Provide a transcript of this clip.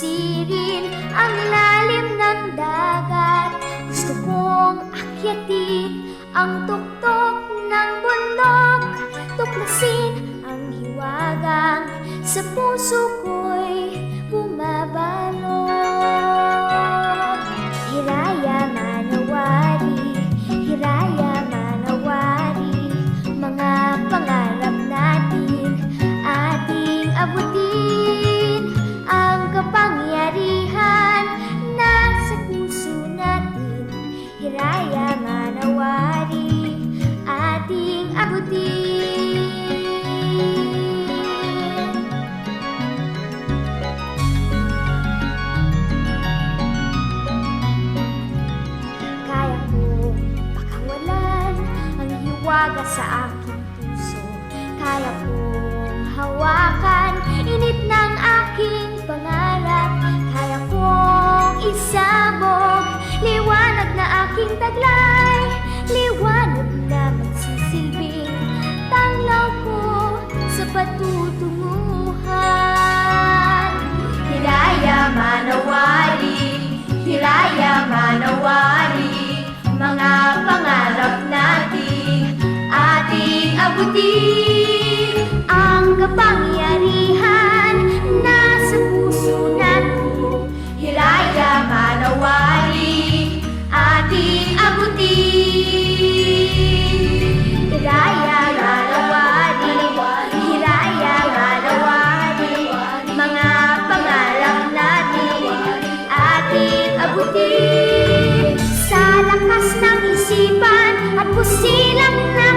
sisirin ang lalim ng dagat. Gusto kong akyatin ang tuktok ng bundok Tuklasin ang hiwagang sa puso ko'y hiwaga sa aking puso. Kaya kong hawakan init ng aking pangarap Kaya kong isabog liwanag na aking taglay. Liwanag na magsisilbing tanglaw ko sa patutunguhan. Hiraya manawari, hiraya manawari Mga Manawari ating abutin. Hiraya manawari, hiraya manawari Mga pangarap natin ating abutin. Sa lakas ng isipan at pusilang ng kalooban